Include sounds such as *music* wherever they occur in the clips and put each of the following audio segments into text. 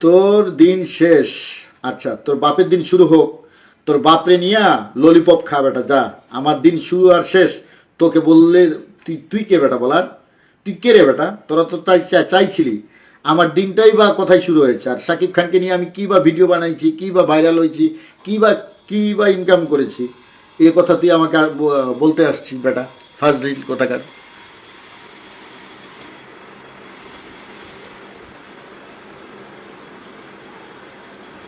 তোর দিন শেষ। আচ্ছা তোর বাপের দিন শুরু হোক। তোর বাপরে নিয়া ললিপপ খা বেটা, যা। আমার দিন শুরু আর শেষ। তোকে বললে তুই তুই কে বেটা বলার? তুই কে রে বেটা? তোরা তো তাই চাইছিলি। আমার দিনটাই বা কোথায় শুরু হয়েছে? আর সাকিব খানকে নিয়ে আমি কী বা ভিডিও বানাইছি, কী বা ভাইরাল হয়েছি কী বা কী বা ইনকাম করেছি, এ কথা তুই আমাকে বলতে আসছিস বেটা ফার্স্ট রিল কোথাকার।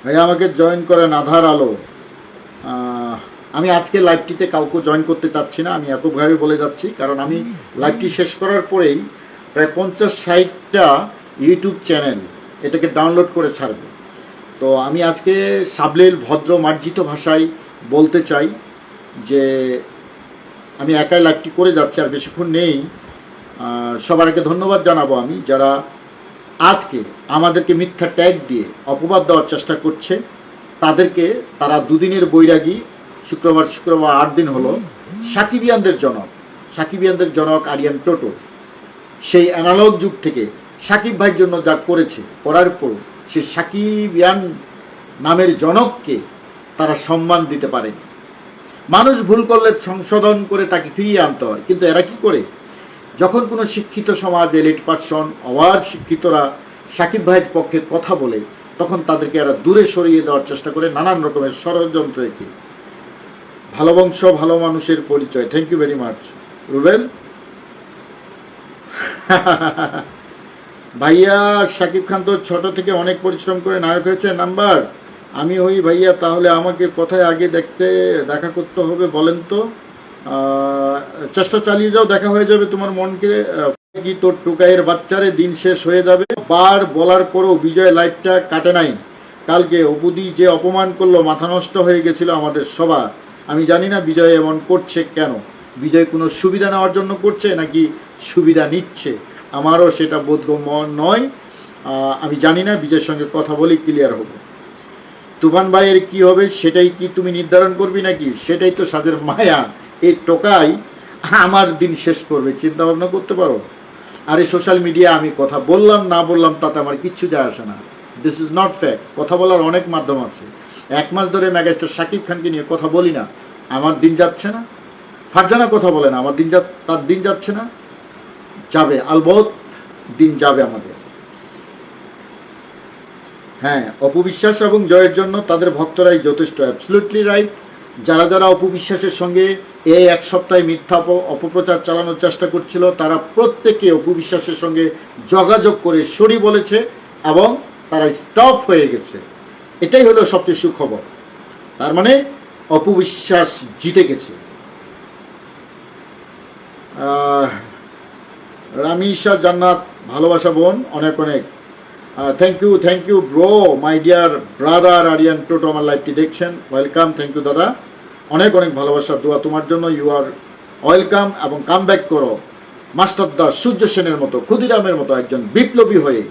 ভাই আমাকে জয়েন করেন আধার আলো। আমি আজকে লাইভটিতে কাউকে জয়েন করতে চাচ্ছি না, আমি এতভাবে বলে যাচ্ছি, কারণ আমি লাইভটি শেষ করার পরেই প্রায় পঞ্চাশ ষাটটা ইউটিউব চ্যানেল এটাকে ডাউনলোড করে ছাড়বে। তো আমি আজকে সাবলীল ভদ্র মার্জিত ভাষায় বলতে চাই যে, আমি একাই লাইভটি করে যাচ্ছি, আর বেশিক্ষণ নেই। সবার আগে ধন্যবাদ জানাব আমি, যারা আজকে আমাদেরকে মিথ্যা ট্যাগ দিয়ে অপবাদ দেওয়ার চেষ্টা করছে। তাদেরকে তারা দুদিনের বৈরাগী, শুক্রবার শুক্রবার আট দিন হলো, সাকিবিয়ানদের জনক সাকিবিয়ানদের জনক আরিয়ান টোটো, সেই অ্যানালগ যুগ থেকে সাকিব ভাইয়ের জন্য যা করেছে, করার পর সে সাকিবিয়ান নামের জনককে তারা সম্মান দিতে পারে মানুষ ভুল করলে সংশোধন করে তাকে ফিরিয়ে আনতে হয়, কিন্তু এরা কি করে? যখন কোনো শিক্ষিত সমাজ এলিট পার্সন অওয়ার শিক্ষিতরা সাকিব ভাইয়ের পক্ষে কথা বলে, তখন তাদেরকে এরা দূরে সরিয়ে দেওয়ার চেষ্টা করে নানান রকমের ষড়যন্ত্র একে। ভালো বংশ, ভালো মানুষের পরিচয়। Thank you very much Rubel. ভাইয়া শাকিব খান তো ছোট থেকে অনেক পরিশ্রম করে নায়ক হয়েছে। নাম্বার, আমি ওই ভাইয়া, তাহলে আমাকে কোথায় আগে দেখতে, দেখা করতে হবে বলেন তো? চেষ্টা চালিয়ে যাও, দেখা হয়ে যাবে তোমার মনকে। তোর টুকাইয়ের বাচ্চারে দিন শেষ হয়ে যাবে। বার বলার পরও বিজয় লাইফটা কাটে নাই। কালকে অপুদি যে অপমান করল, মাথা নষ্ট হয়ে গেছিল আমাদের সবার। আমি জানি না বিজয় এমন করছে কেন। বিজয় কোনো সুবিধা নেওয়ার জন্য করছে নাকি সুবিধা নিচ্ছে? আমারও সেটা বোধগম্য নয়। আমি জানি না, বিজয়ের সঙ্গে কথা বলি ক্লিয়ার হবে। তুফান ভাইয়ের কি হবে, সেটাই কি তুমি নির্ধারণ করবি নাকি? সেটাই তো সাদের মায়া। এই টোকাই আমার দিন শেষ করবে চিন্তা ভাবনা করতে পারো? আর এই সোশ্যাল মিডিয়া আমি কথা বললাম, না বললাম, তাতে আমার কিচ্ছু যায় আসে না। দিস ইজ নট ফ্যাক্ট কথা বলার অনেক মাধ্যম আছে। এক মাস ধরে ম্যাগাস্টার শাকিব খানকে নিয়ে কথা বলি না। আমার দিন যাচ্ছে না। ফারজানা কথা বলে না, আমার দিন যা তার দিন যাচ্ছে না। যাবে। আলবত, দিন যাবে আমাদের। হ্যাঁ অপবিশ্বাস এবং জয়ের জন্য তাদের ভক্তরাই যথেষ্ট। অ্যাবসলুটলি রাইট যারা যারা অপবিশ্বাসের সঙ্গে এই এক সপ্তাহে মিথ্যা অপপ্রচার চালানোর চেষ্টা করছিল, তারা প্রত্যেকে অপবিশ্বাসের সঙ্গে যোগাযোগ করে সরি বলেছে এবং তারা স্টপ হয়ে গেছে। এটাই হলো সবচেয়ে সুখবর। তার মানে অপবিশ্বাস জিতে গেছে। রামিশা জান্নাত ভালোবাসা বোন, অনেক অনেক thank you thank you bro my dear brother Aryan Toto আমার লাইভটি দেখছেন। ওয়েলকাম থ্যাংক ইউ দাদা। অনেক অনেক ভালোবাসার দোয়া তোমার জন্য। ইউ আর ওয়েলকাম এবং কাম ব্যাক করো। মাস্টার দাস সূর্য সেনের মতো, ক্ষুদিরামের মতো একজন বিপ্লবী হয়ে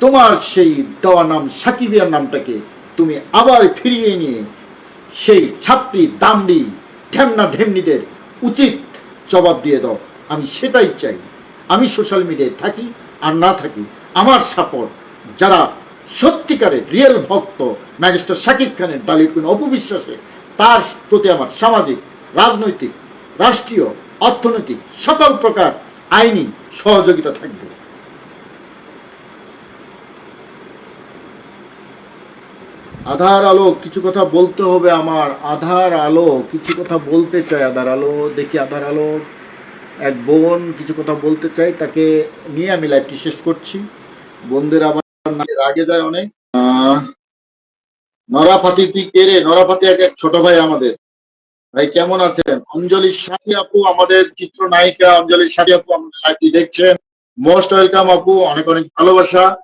তোমার সেই দেওয়া নাম সাকিবিয়ার নামটাকে তুমি আবার ফিরিয়ে নিয়ে সেই ছাত্রী দামড়ি, ঢেমনা ঢেমনিদের উচিত জবাব দিয়ে দাও। আমি সেটাই চাই। আমি সোশ্যাল মিডিয়ায় থাকি আর না থাকি। আমার সাপোর্ট যারা সত্যিকারের রিয়েল ভক্ত ম্যাজিস্টার শাকিব খানের ডালির কোনো অপবিশ্বাসে, তার প্রতি আমার সামাজিক, রাজনৈতিক, রাষ্ট্রীয়, অর্থনৈতিক সকল প্রকার আইনি সহযোগিতা থাকবে। আধার আলো, কিছু কথা বলতে হবে আমার। আধার আলো, কিছু কথা বলতে চাই আধার আলো, দেখি আধার আলো। এক বোন কিছু কথা বলতে চাই, তাকে নিয়ে আমি লাইভটি শেষ করছি। বোনদের আবার রাগে যায় অনেক। আহ, নরাফাতি তুই কে রে? নরাফাতি এক এক ছোট ভাই আমাদের। ভাই কেমন আছেন? অঞ্জলি সাথী আপু আমাদের অঞ্জলি সাথী আপু আমাদের লাইভটি দেখছেন। মোস্ট ওয়েলকাম আপু অনেক অনেক ভালোবাসা।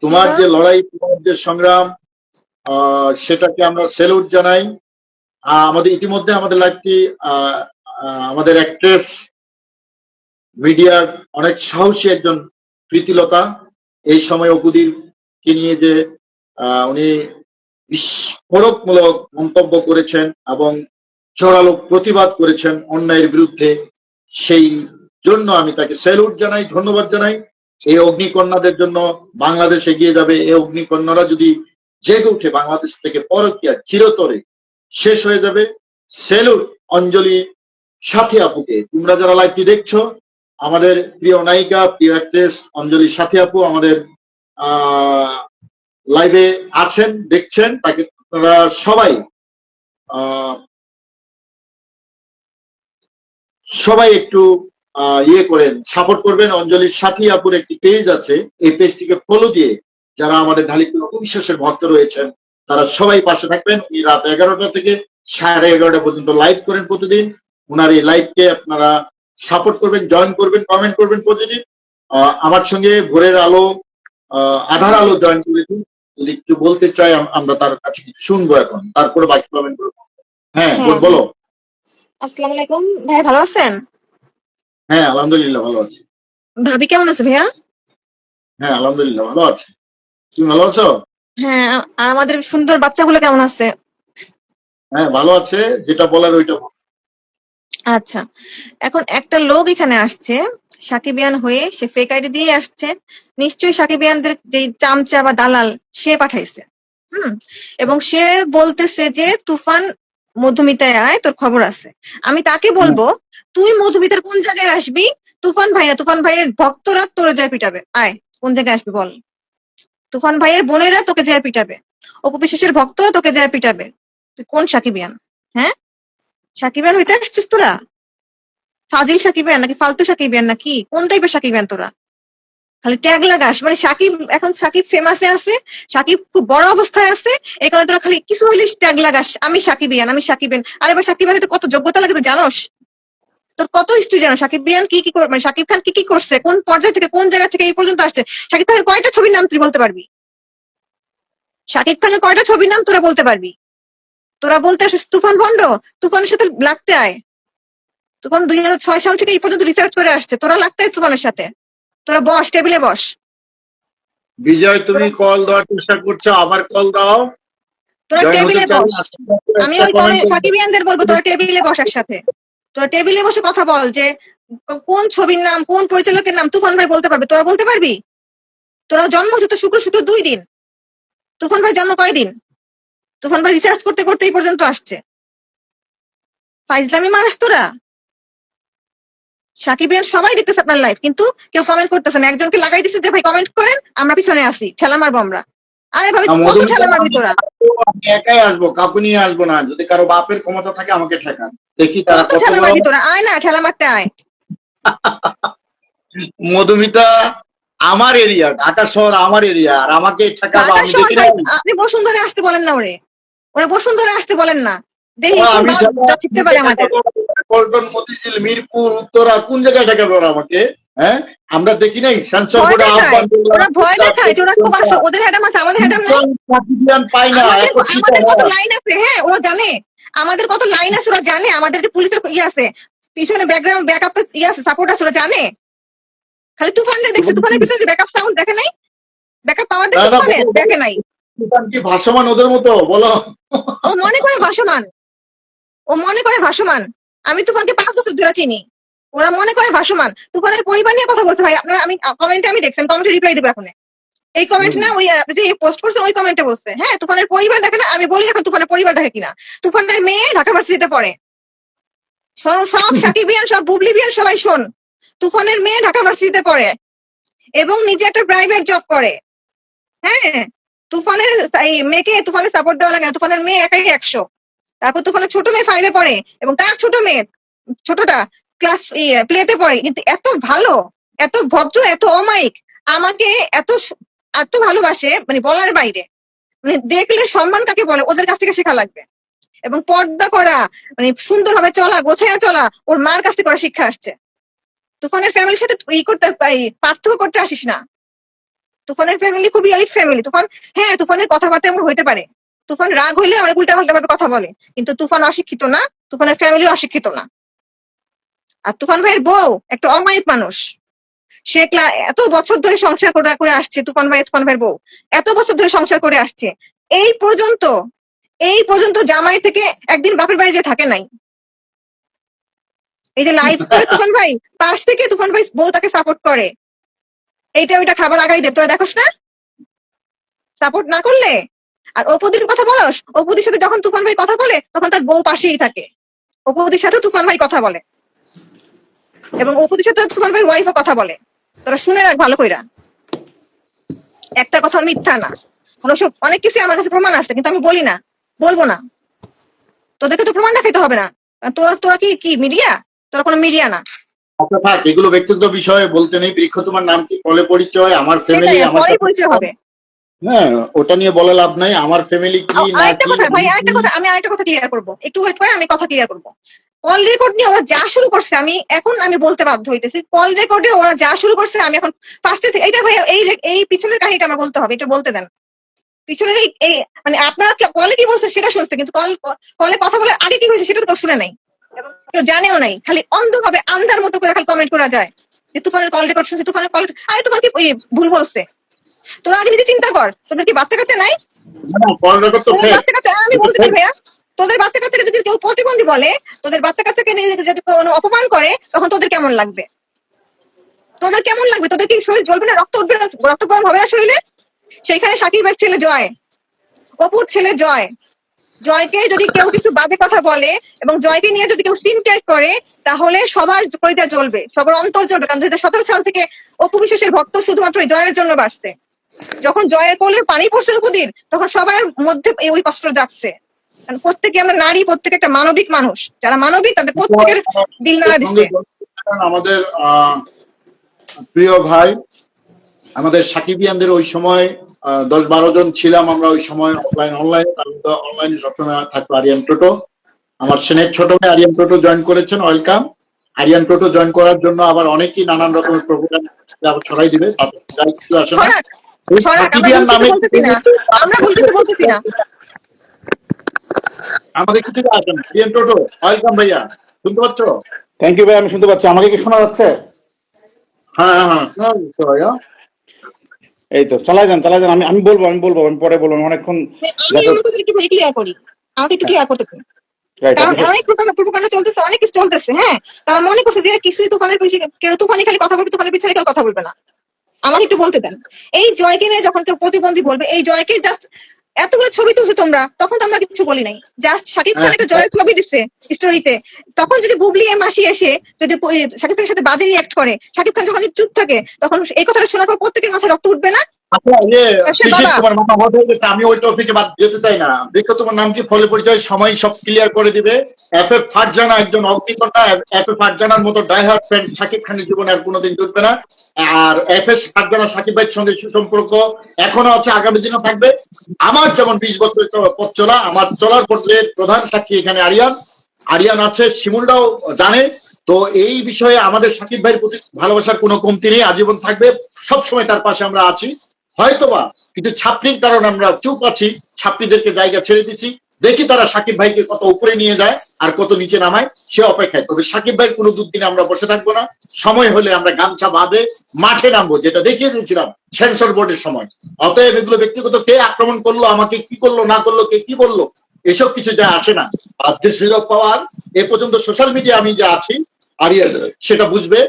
তোমার যে লড়াই তোমার যে সংগ্রাম সেটাকে আমরা সেলুট জানাই। আমাদের ইতিমধ্যে আমাদের লাইভটি আমাদের অ্যাক্ট্রেস মিডিয়ার অনেক সাহসী একজন প্রীতিলতা। এই সময় অপুদির কে নিয়ে যে উনি বিস্ফোরকমূলক মন্তব্য করেছেন এবং জোরালো প্রতিবাদ করেছেন অন্যায়ের বিরুদ্ধে, সেই জন্য আমি তাকে স্যালুট জানাই, ধন্যবাদ জানাই। এই অগ্নিকন্যাদের জন্য বাংলাদেশ এগিয়ে যাবে। এই অগ্নিকন্যারা যদি জেগে উঠে বাংলাদেশ থেকে পরকিয়া চিরতরে শেষ হয়ে যাবে সেলুট অঞ্জলি সাথী আপুকে। তোমরা যারা লাইভটি দেখছ, আমাদের প্রিয় নায়িকা, প্রিয় অ্যাক্ট্রেস অঞ্জলি সাথী আপু, আমাদের লাইভে আছেন, দেখছেন, তাকে আপনারা সবাই সবাই একটু ইয়ে করেন সাপোর্ট করবেন। অঞ্জলির সাথী আপুর একটি পেজ আছে। এই পেজটিকে ফলো দিয়ে যারা আমাদের ঢালিপুর অবিশ্বাসের ভক্ত রয়েছেন, তারা সবাই পাশে থাকবেন। উনি রাত এগারোটা থেকে সাড়ে এগারোটা পর্যন্ত লাইভ করেন প্রতিদিন। ওনার এই লাইভকে আপনারা সাপোর্ট করবেন জয়েন করবেন কমেন্ট করবেন প্রতিদিন। আমার সঙ্গে ভোরের আলো আধার আলো জয়েন করেছি। যদি একটু বলতে চাই আমরা তার কাছে কিছু শুনব এখন। তারপরে বাকি কমেন্ট করব। হ্যাঁ হ্যাঁ। বলো আসসালামু আলাইকুম। ভাই ভালো আছেন? হ্যাঁ আলহামদুলিল্লাহ ভালো আছি। ভাবি কেমন আছে ভাইয়া? হ্যাঁ আলহামদুলিল্লাহ ভালো আছি। তুমি ভালো আছো? হ্যাঁ আর আমাদের সুন্দর বাচ্চাগুলো কেমন আছে? হ্যাঁ ভালো আছে। যেটা বলার ওইটা আচ্ছা। এখন একটা লোক এখানে আসছে। সাকিবিয়ান হয়ে সে ফেক আইডি দিয়ে আসছে। নিশ্চয়ই সাকিবিয়ানদের যে চামচা বা দালাল সে পাঠাইছে। হুম? এবং সে বলতেছে যে তুফান মধুমিতায় আয় তোর খবর আছে। আমি তাকে বলব তুই মধুমিতার কোন জায়গায় আসবি? তুফান ভাই না তুফান ভাইয়ের ভক্তরা তোরে যায় পিটাবে। আয় কোন জায়গায় আসবি বল। তুফান ভাইয়ের বোনেরা তোকে যায় পিটাবে। অপু বিশ্বাসের ভক্তরা তোকে যায় পিটাবে। তুই কোন সাকিবিয়ান? হ্যাঁ? সাকিবিয়ান হইতে আসছিস তোরা? ফাজিল সাকিবিয়ান নাকি ফালতু সাকিবিয়ান নাকি? কোন টাইপের সাকিবিয়ান তোরা? খালি ট্যাগ লাগাস। মানে সাকিব, এখন সাকিব ফেমাসে আছে, সাকিব খুব বড় অবস্থায় আছে, এই কারণে তোরা খালি কিছু হইলে ট্যাগ লাগাস। আমি সাকিবিয়ান আমি সাকিবিয়ান আরে ভাই সাকিবের হয়তো কত যোগ্যতা লাগে তুই জানোস? তোর কত হিস্ট্রি জানো সাকিব বিয়ান কি কি মানে সাকিব খান কি কি করছে? কোন পর্যায় থেকে, কোন জায়গা থেকে এই পর্যন্ত আসছে? সাকিব খানের কয়টা ছবির নাম তুই বলতে পারবি? সাকিব খানের কয়টা ছবির নাম তোরা বলতে পারবি? তোরা বলতে আসিস তুফান ভন্ড তুফানের সাথে লাগতে আয়। তুফান দুই হাজার ছয় সাল থেকে এই পর্যন্ত রিসার্চ করে আসছে। তোরা লাগতে তুফানের সাথে। তোরা বস টেবিলে বস। বিজয় তুমি কল দেওয়ার চেষ্টা করছ আবার কল দাও। তোরা টেবিলে বস। আমি ওই সাকিবিয়ানদের বলব তোরা টেবিলে বসার সাথে তোরা টেবিলে বসে কথা বল যে কোন ছবির নাম কোন পরিচালকের নাম তুফান ভাই বলতে পারবে? তোরা বলতে পারবি? তোরা জন্ম হচ্ছে তো শুক্র শুক্র দুই দিন। তুফান ভাই জন্ম কয়দিন তুফান ভাই রিসার্চ করতে করতে এই পর্যন্ত আসছে। ফাইজলামি মারাস তোরা? সাকিবিয়ান সবাই দেখতেছে আপনার লাইভ কিন্তু কেউ কমেন্ট করতেছে না। একজনকে লাগাই দিছে যে ভাই কমেন্ট করেন আমরা পিছনে আসি ঠেলা মারবো আমরা। আরে ভাবি কত ঠেলা মারবি তোরা? আমি একাই আসব কাউকে নিয়ে আসব না। যদি কারও বাপের ক্ষমতা থাকে আমাকে ঠেকান। দেখি তারা কত ঠেলা মারবি তোরা? আয় না ঠেলা মারতে আয়। *laughs* মধুমিতা আমার এরিয়া ঢাকা শহর আমার এরিয়া আর আমাকে ঠেকাবো ঢাকা আমি দেখি না আপনি বসুন্ধরে আসতে বলেন না ওরে। ওরা বসুন্ধরে আসতে বলেন না। দেখি শিখতে পারে আমাদের। পল্টন মতিঝিল মিরপুর উত্তরা কোন জায়গায় ঠেকাবে ওরা আমাকে? হ্যাঁ? আমরা দেখি নাই সেন্সর বোর্ডে আহ্বান ওরা ভয় দেখায় ওরা খুব ওদের হ্যাডাম আছে আমাদের হ্যাডাম নাই। সার্টিফিকেট পাই না আমাদের কত লাইন আছে হ্যাঁ ওরা জানে। আমাদের কত লাইন আছে ওরা জানে। আমাদের যে পুলিশের ইয়ে আছে পিছনে ব্যাকগ্রাউন্ড ব্যাকআপ ইয়ে আছে সাপোর্ট আছে ওরা জানে। খালি তুফান দেখছে তুফানের পিছনে ব্যাকআপ সাউন্ড দেখে নাই? ব্যাকআপ পাওয়ার দেখে না, না, তুফানের? বলো। দেখে নাই। তুফান কি ভাসমান ওদের মতো? বলো। ও মনে করে ভাসমান। ও মনে করে ভাসমান। আমি তুফানকে পাঁচ বছর ধরে চিনি। ওরা মনে করে ভাসমান। তুফানের পরিবার নিয়ে কথা বলছে ভাই আপনারা আমি কমেন্টে আমি দেখছেন কমেন্টে রিপ্লাই দেবো এখন এই কমেন্ট না ওই যে পোস্ট করছেন ওই কমেন্টে বলছে। হ্যাঁ তুফানের পরিবার দেখে না আমি বলি এখন তুফানের পরিবার দেখে কিনা। তুফানের মেয়ে ঢাকা ভার্সিটিতে পড়ে। সব সাকিবিয়ান সব বুবলিবিয়ান সবাই শোন। তুফানের মেয়ে ঢাকা ভার্সিটিতে পড়ে এবং নিজে একটা প্রাইভেট জব করে। হ্যাঁ তুফানের মেয়েকে তুফানের সাপোর্ট দেওয়া লাগে না। তুফানের মেয়ে একাই একশো। তারপর তুফানের ছোট মেয়ে ফাইভে পড়ে এবং তার ছোট মেয়ে ছোটটা ক্লাস প্লেতে পড়ে। কিন্তু এত ভালো, এত ভদ্র, এত অমায়িক, আমাকে এত এত ভালোবাসে মানে বলার বাইরে। মানে দেখলে সম্মান কাকে বলে? ওদের কাছ থেকে শেখা লাগবে। এবং পর্দা করা মানে সুন্দরভাবে চলা, গোছায়া চলা, ওর মার কাছ থেকে করা শিক্ষা আসছে। তুফানের ফ্যামিলির সাথে ই করতে পার্থক্য করতে আসিস না। তুফানের ফ্যামিলি খুবই এলিট ফ্যামিলি তুফান হ্যাঁ তুফানের কথাবার্তা এমন হইতে পারে। তুফান রাগ হইলে অনেক উল্টা পাল্টা ভাবে কথা বলে। কিন্তু তুফান অশিক্ষিত না তুফানের ফ্যামিলি অশিক্ষিত না। আর তুফান ভাইয়ের বউ একটা অমায়িক মানুষ। সে এত বছর ধরে সংসার করে করে আসছে তুফান ভাই তুফান ভাইয়ের বউ। এত বছর ধরে সংসার করে আসছে। এই পর্যন্ত এই পর্যন্ত জামাই থেকে একদিন বাপের বাড়ি যে থাকে নাই। এই যে লাইভ *laughs* করে তুফান ভাই পাশ থেকে তুফান ভাই বউ তাকে সাপোর্ট করে। এইটা ওইটা খাবার আগাই দে। তোরা দেখোস না? সাপোর্ট না করলে আর অপুদির কথা বলস? অপুদির সাথে যখন তুফান ভাই কথা বলে তখন তার বউ পাশেই থাকে। অপুদির সাথে তুফান ভাই কথা বলে। এবং অপুদির সাথে তুফান ভাই ওয়াইফও কথা বলে। তোরা শুনে রাখ ভালো কইরা। একটা কথা মিথ্যা না। সব অনেক কিছু আমার কাছে প্রমাণ আছে কিন্তু আমি বলি না। বলব না। তোদেরকে তো প্রমাণ দেখাইতে হবে না। তোরা তোরা কি কি মিডিয়া? তোরা কোনো মিডিয়া না। আচ্ছা থাক এগুলো ব্যক্তিগত বিষয়ে বলতে নেই। বৃক্ষ তোমার নাম কি? ফলে পরিচয় আমার ফ্যামিলি আমার পরিচয় হবে। হ্যাঁ ওটা নিয়ে বলে লাভ নাই। আমার ফ্যামিলি কি না আরেকটা কথা ভাই আরেকটা কথা আমি আরেকটা কথা ক্লিয়ার করব। একটু ওয়েট করে আমি কথা ক্লিয়ার করব। কল রেকর্ড নিয়ে ওরা যা শুরু করছে আমি এখন আমি বলতে বাধ্য হইতেছি। কল রেকর্ডে ওরা যা শুরু করছে আমি এখন ফার্স্টে এইটা ভাই এই এই পিছনের কাহিনীটা আমার বলতে হবে এটা বলতে দেন। পিছনের এই এই মানে আপনারা কলে কি বলছে সেটা শুনছে কিন্তু কল কলে কথা বলে আগে কি হয়েছে সেটা তো শুনে নাই। কেউ জানেও নাই খালি অন্ধভাবে আন্ধার মতো করে খালি কমেন্ট করা যায়। যে তুফানের কল রেকর্ড শুনছে তুফানের কল আরে তোমার কি ভুল বলছে? তোরা আগে নিজে চিন্তা কর। তোদের কি বাচ্চা কাচ্চা নাই? বাচ্চা কাচ্চা আমি বলতে চাই ভাইয়া তোদের বাচ্চা কাচ্চাকে যদি কেউ প্রতিবন্ধী বলে তোদের বাচ্চা কাচ্চাকে নিয়ে যদি কোনো অপমান করে তখন তোদের কেমন লাগবে? তোদের কেমন লাগবে? তোদের কি শরীর জ্বলবে না? রক্ত উঠবে না? রক্ত গরম হবে না শরীরে? সেইখানে সাকিবের ছেলে জয়। অপুর ছেলে জয়। জয়কে যদি কেউ কিছু বাজে কথা বলে এবং জয়কে নিয়ে যদি কেউ সিন ক্রিয়েট করে তাহলে সবার কলিজা জ্বলবে সবার অন্তর জ্বলবে। কারণ দুই সতেরো সাল থেকে অপু বিশ্বাসের ভক্ত শুধুমাত্র জয়ের জন্য বাড়ছে যখন জয়ের কোলে পানি পড়ছে উপদিন তখন সবার মধ্যে ওই কষ্ট যাচ্ছে প্রত্যেকে আমরা নারী প্রত্যেকে একটা মানবিক মানুষ। যারা মানবিক তাদের প্রত্যেকের দিল নাড়া দিচ্ছে। আমাদের প্রিয় ভাই আমাদের সাকিবিয়ানদের ওই সময় দশ বারো জন ছিলাম আমরা ওই সময় অফলাইন অনলাইন অনলাইনে সবসময় থাকতো আরিয়ান টোটো। আমার সেনের ছোট ভাই আরিয়ান টোটো জয়েন করেছেন ওয়েলকাম। আরিয়ান টোটো জয়েন করার জন্য আবার অনেকেই নানান রকমের প্রোগ্রাম ছড়াই দিবে। তাতে যাই কিছু আসে না ছড়াক ওই ছড়াক, আমরা ভুল কিছু বলতেছি না। আমরা ভুল কিছু বলতেছি না। আমাদের কিছু আসেন আরিয়ান টোটো ওয়েলকাম ভাইয়া। শুনতে পাচ্ছ? থ্যাংক ইউ ভাই আমি শুনতে পাচ্ছি। আমাকে কি শোনা যাচ্ছে? হ্যাঁ হ্যাঁ হ্যাঁ। শোনা যাচ্ছে ভাইয়া। এই তো চালাই যান চালাই যান। আমি আমি বলব আমি বলব আমি পরে বলব অনেকক্ষণ আমাকে একটু ক্লিয়ার করতে কারণ অনেক প্রকাণ্ড চলতেছে অনেক কিছু চলতেছে হ্যাঁ। তারা মনে করছে যে কিছুই তুফানের কেউ তুফানি খালি কথা বলবে তুফানের পিছনে কেউ কথা বলবে না। আমাকে একটু বলতে দেন। এই জয়কে নিয়ে যখন কেউ প্রতিবন্ধী বলবে, এই জয়কে জাস্ট এতগুলো ছবি তুলছো তোমরা, তখন তো আমরা কিছু বলি নাই। জাস্ট শাকিব খান একটা জয়ের ছবি দিচ্ছে স্টোরিতে তখন যদি বুবলি এম মাসি এসে যদি শাকিব খানের সাথে বাজে রিয়াক্ট করে, শাকিব খান যখন চুপ থাকে, তখন এই কথাটা শোনার পর প্রত্যেকের মাথায় রক্ত উঠবে না? আচ্ছা ইয়ে আমি ওই টপিকে বাদ যেতে চাই না। তোমার নাম কি? ফলে পরিচয় সময় সব ক্লিয়ার করে দিবে। এফ এফ ফারজানা একজন অগ্নিকন্যা এফ এফ ফারজানার মতো ডাইহার্ট ফ্রেন্ড সাকিব খানের জীবনে আর কোনোদিন জুটবে না। আর এফ এস ফারজানা সাকিব ভাইয়ের সঙ্গে সুসম্পর্ক এখনও আছে আগামী দিনও থাকবে। আমার যেমন বিশ বছরের চ- পথ চলা আমার চলার পথে প্রধান সাক্ষী এখানে আরিয়ান। আরিয়ান আছে শিমুলটাও জানে। তো এই বিষয়ে আমাদের সাকিব ভাইয়ের প্রতি ভালোবাসার কোনো কমতি নেই আজীবন থাকবে। সবসময় তার পাশে আমরা আছি। হয়তোবা কিন্তু ছাত্রীর কারণে আমরা চুপ আছি ছাত্রীদেরকে জায়গা ছেড়ে দিচ্ছি দেখি তারা সাকিব ভাইকে কত উপরে নিয়ে যায় আর কত নিচে নামায় সে অপেক্ষায়। তবে সাকিব ভাই কোনো দুদিনে আমরা বসে থাকব না। সময় হলে আমরা গামছা বাঁধে মাঠে নামবো যেটা দেখিয়ে দিয়েছিলাম সেন্সর বোর্ডের সময়। অতএব এগুলো ব্যক্তিগত কে আক্রমণ করল আমাকে কি করল না করল কে কি বলল এসব কিছু যা আসে না। পাওয়ার এ পর্যন্ত সোশ্যাল মিডিয়া আমি যা আছি আর ইয়ে, সেটা বুঝবে।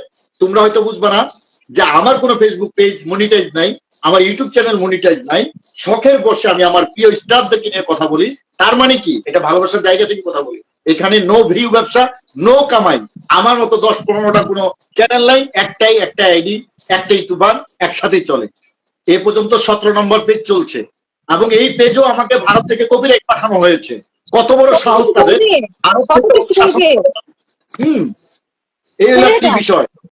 তোমরা হয়তো বুঝবে না যে আমার কোনো ফেসবুক পেজ মনিটাইজ নাই। আমার ইউটিউব চ্যানেল মনিটাইজ নাই। শখের বসে আমি আমার প্রিয় স্টাফদেরকে নিয়ে কথা বলি। তার মানে কি? এটা ভালোবাসার জায়গা থেকে কথা বলি। এখানে নো ভিউ ব্যবসা নো কামাই। আমার মতো দশ পনেরোটা কোনো চ্যানেল নাই একটাই একটা আইডি একটাই তুফান একসাথেই চলে। এ পর্যন্ত সতেরো নম্বর পেজ চলছে। এবং এই পেজও আমাকে ভারত থেকে কপিরাইট পাঠানো হয়েছে। কত বড় সাহস তাদের। হুম এই হলো। বিষয়।